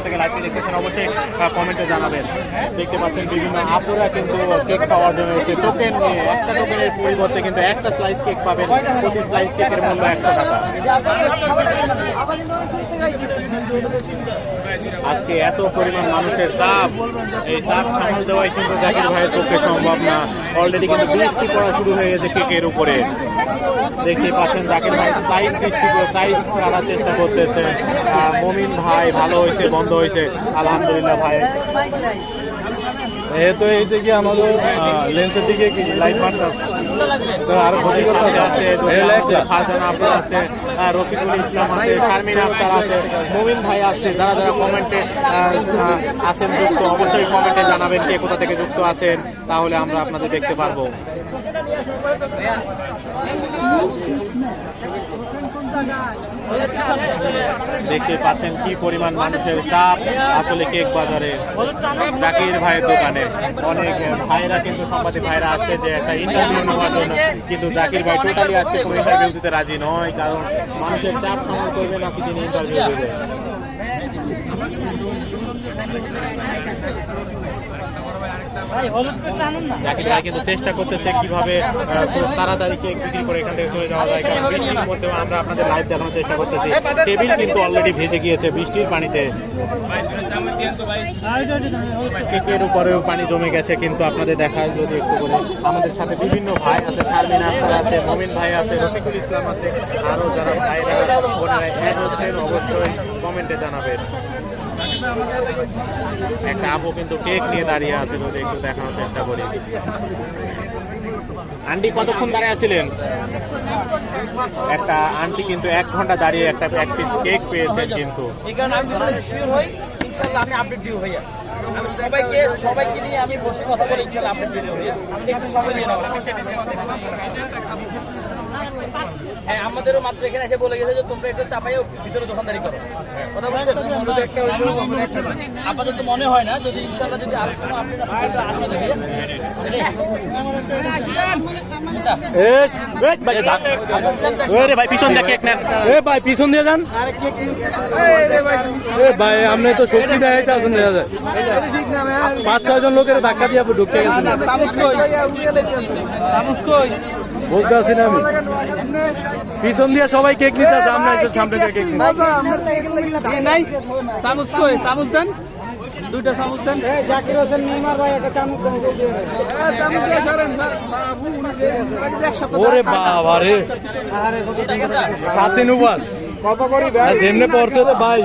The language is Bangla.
কোথা থেকে লাইভটি দেখতেছেন অবশ্যই কমেন্টে জানাবেন। দেখতে পাচ্ছেন বিভিন্ন আপুরা কিন্তু কেক পাওয়ার জন্য এসে টোকেন নিয়ে, একটা টোকেনের পরিবর্তে কিন্তু একটা স্লাইস কেক পাবেন, প্রতি স্লাইস কেকের মূল্য একশো টাকা। আজকে এত পরিমাণ মানুষের চাপ, এই চাপ সামাল দেওয়াই কিন্তু জাকির ভাইয়ের পক্ষে সম্ভব না। অলরেডি কিন্তু বৃষ্টি পড়া শুরু হয়ে গেছে কেকের উপরে। দেখতে পাচ্ছেন জাকির ভাই সাইজ সৃষ্টি করে সাইজ করার চেষ্টা করতেছে। মমিন ভাই ভালো হয়েছে, বন্ধ হয়েছে। আলহামদুলিল্লাহ ভাই। এ তো এই দিকে আমাদের লেন্সের দিকে লাইট মারতে তো আর ক্ষতি করতে আছে এই লাইটটা আব্দুল আছে রফিকুল ইসলাম আছে শারমিন আক্তার আছে মমিন ভাই আছে যারা যারা কমেন্টে আছেন যুক্ত অবশ্যই কমেন্টে জানাবেন কে কোথা থেকে যুক্ত আছেন তাহলে আমরা আপনাদের দেখতে পারব। দেখতে পাচ্ছেন কি পরিমাণ মানুষের চাপ, আসলে কেক বাজারে। জাকির ভাইয়ের দোকানে। অনেক ভাইরা কিন্তু, সাংবাদিক ভাইরা আসছে যে একটা ইন্টারভিউ নেওয়ার জন্য। কিন্তু জাকির ভাই টোটালি আসছে, কোনো ইন্টারভিউ দিতে রাজি নয়, কারণ মানুষের চাপ সামাল করবে নাকি তিনি ইন্টারভিউ দেবে। জাকির কিন্তু চেষ্টা করতেছে কীভাবে তাড়াতাড়ি কেক বিক্রি করে এখান থেকে চলে যাওয়া যায়। কারণ বৃষ্টির মধ্যেও আমরা আপনাদের লাইভ দেখানোর চেষ্টা করতেছি। টেবিল কিন্তু অলরেডি ভেজে গিয়েছে বৃষ্টির পানিতে। কেকের উপরেও পানি জমে গেছে কিন্তু আপনাদের দেখা যদি একটু বলি, আমাদের সাথে বিভিন্ন ভাই আছে, শারমিন আক্তার আছে, মমিন ভাই আছে, রফিকুল ইসলাম আছে, আরও যারা ভাইরা, বোনেরা অ্যাড অবশ্যই কমেন্টে জানাবেন। একটা আপু কিন্তু কেক নিয়ে দাঁড়িয়ে আছে, যদি একটু দেখানোর চেষ্টা করি। আন্টি কতক্ষণ দাঁড়িয়ে আছিলেন? একটা আন্টি কিন্তু এক ঘণ্টা দাঁড়িয়ে একটা, এক পিস কেক পেয়েছেন কিন্তু। এই কারণে আমি হই ইনশাল্লাহ আমি আপডেট দিব ভাইয়া। আমি সবাইকে সবাইকে নিয়ে আমি বসে কথা বলে ইনশাল্লাহ আপডেট দেবো ভাইয়া। একটু সময় নিয়ে হ্যাঁ আমাদেরও মাত্র এখানে এসে বলে গেছে যে তোমরা একটু চাপাইও ভিতরে দোকানদারি করো। কথা বলছেন? অনুরোধ একটা হইল, মানে আপাতত মনে হয় না যদি ইনশাল্লাহ যদি আর কোনো আপডেট আসলে ভাইয়া রে ভাই পিছন দিয়ে কেক নেন। এ ভাই পিছন দিয়ে যান। এ ভাই আপনি তো দেখা যায়। পাঁচ ছয় জন লোকের ধাক্কা দিয়ে আপনি ঢুকে গেছেন। বুঝতে পারছি না আমি। পিছন দিয়ে সবাই কেক নিতে আছে আমরা সামনে দিয়ে কেক নিতে নাই। চামচ কই? চামচ দেন। দুইটা চামচ দেন। জাকির হোসেন নিমার ভাই একটা চামচ দেন চামচ দিয়ে সরেন। বাবু এক সপ্তাহ ওরে বাবা রে সাত দিন উপাস কত করি ভাই? যেমনে পড়তে তো ভাই